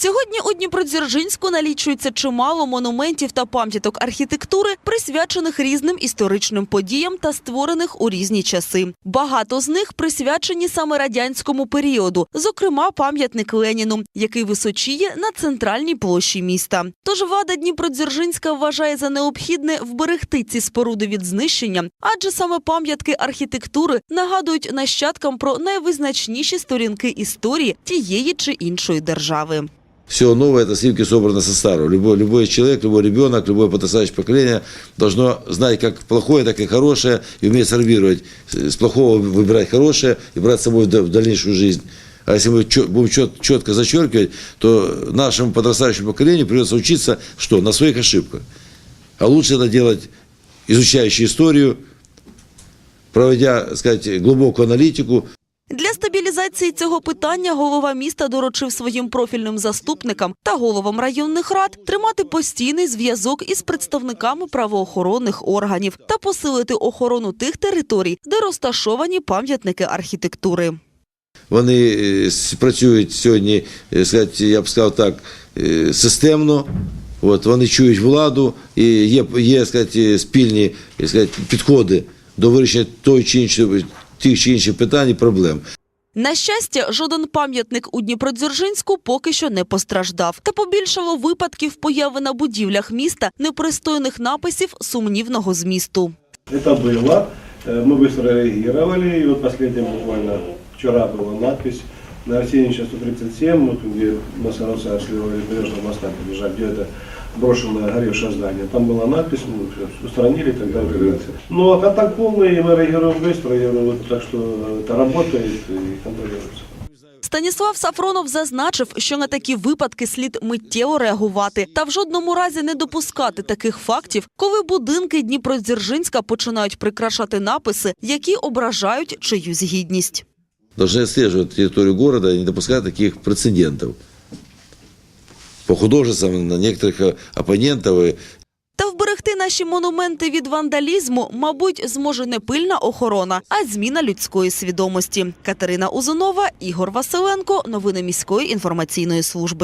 Сьогодні у Дніпродзержинську налічується чимало монументів та пам'яток архітектури, присвячених різним історичним подіям та створених у різні часи. Багато з них присвячені саме радянському періоду, зокрема пам'ятник Леніну, який височіє на центральній площі міста. Тож влада Дніпродзержинська вважає за необхідне вберегти ці споруди від знищення, адже саме пам'ятки архітектури нагадують нащадкам про найвизначніші сторінки історії тієї чи іншої держави. Все новое – это сливки собрано со старого. Любой, любой человек, любой ребенок, любое подрастающее поколение должно знать как плохое, так и хорошее, и уметь сорвировать с плохого, выбирать хорошее и брать с собой в да- в дальнейшую жизнь. А если мы будем чет- четко зачеркивать, то нашему подрастающему поколению придется учиться что? На своих ошибках. А лучше это делать, изучающий историю, проводя, так сказать, глубокую аналитику, стабілізації цього питання голова міста доручив своїм профільним заступникам та головам районних рад тримати постійний зв'язок із представниками правоохоронних органів та посилити охорону тих територій, де розташовані пам'ятники архітектури. Вони е, працюють сьогодні, е, я б сказав так, е, системно. От, вони чують владу і є, є сказати, спільні сказати, підходи до вирішення той чи тих чи інших питань і проблем. На щастя, жоден пам'ятник у Дніпродзержинську поки що не постраждав. Та побільшало випадків появи на будівлях міста непристойних написів сумнівного змісту. Это было. Э, Мы быстро реагировали. И вот последним буквально вчера была надпись на Арсеньевича 137, вот где Масароса с левого бережного моста побежали, где это брошенное горевшее здание. Там была надпись, мы всё устранили и так далее. Ну, а так полный, и мы реагируем быстро, я говорю, вот, так что это работает и контролируется. Станіслав Сафронов зазначив, що на такі випадки слід миттєво реагувати та в жодному разі не допускати таких фактів, коли будинки Дніпродзержинська починають прикрашати написи, які ображають чиюсь гідність. Должны отслеживать территорию города и не допускать таких прецедентов. По художествам на некоторых э, оппонентов и Та вберегти наші монументи від вандалізму, мабуть, зможе не пильна охорона, а зміна людської свідомості. Катерина Узунова, Ігор Василенко. Новини міської інформаційної служби.